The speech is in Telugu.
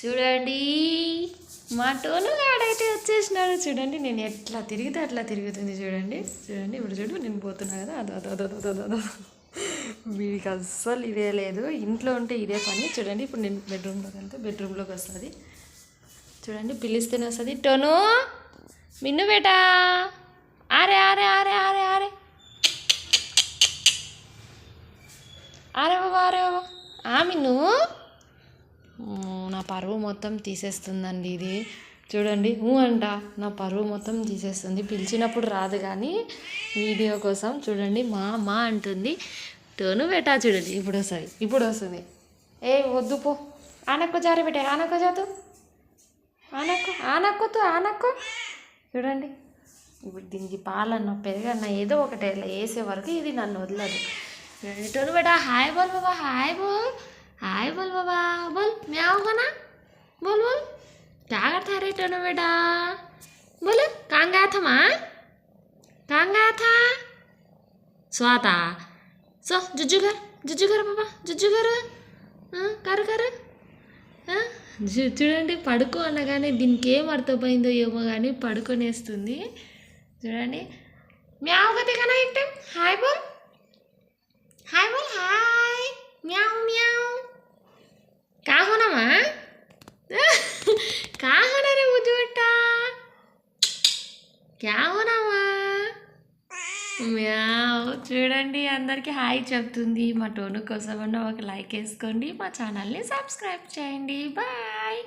చూడండి మా టోను గాడైతే వచ్చేసినాడు. చూడండి నేను ఎట్లా తిరిగితే అట్లా తిరుగుతుంది చూడండి. చూడండి ఇప్పుడు చూడు నేను పోతున్నా కదా. అదో అదో అదో అదో అదో వీడికి అస్సలు ఇదే లేదు. ఇంట్లో ఉంటే ఇదే పని. చూడండి ఇప్పుడు నేను బెడ్రూమ్లోకి వెళ్తే బెడ్రూమ్లోకి వస్తుంది. చూడండి పిలిస్తేనే వస్తుంది. టోను మిన్ను బేటా. ఆరే ఆరే ఆరే ఆరే ఆరే. ఆరే బాబా ఆరే బాబా. ఆ మిన్ను. నా పరువు మొత్తం తీసేస్తుందండి ఇది. చూడండి ఊ అంట నా పరువు మొత్తం తీసేస్తుంది. పిలిచినప్పుడు రాదు కానీ వీడియో కోసం చూడండి మా మా అంటుంది. టోను బెటా చూడండి ఇప్పుడు వస్తుంది ఇప్పుడు వస్తుంది. ఏ వద్దు పో. ఆనక్కో జారి పెట్టే ఆనక్కో జాతు. ఆనక్కో ఆనక్కొద్దు ఆనక్కో. చూడండి ఇప్పుడు దీనికి పాలన్న పెరగన్న ఏదో ఒకటి ఇలా వేసే వరకు ఇది నన్ను వదలదు. టోను బేటా హాయ్ బోల్ బాబా హాయ్ బోల్. हाय बोल बाबा बोल मैं आऊँगा ना बोल बोल क्या करता है रे टोनो बेटा बोल कहाँ गया था माँ कहाँ गया था सोता सो जुजू कर जुजू कर बाबा जुजू कर हाँ, कर कर ఆ? చూ- చూడండి పడుకో అనగానే దీనికి ఏం అర్థమైందో ఏమో కానీ పడుకొనేస్తుంది చూడండి మ్యావ్ కదే కన్నా एक క్యావునమ్మా మ్యావ్. చూడండి అందరికీ హాయ్ చెప్తుంది. మా టోను కోసమన్న ఒక లైక్ వేసుకోండి మా ఛానల్ని సబ్స్క్రైబ్ చేయండి. బాయ్.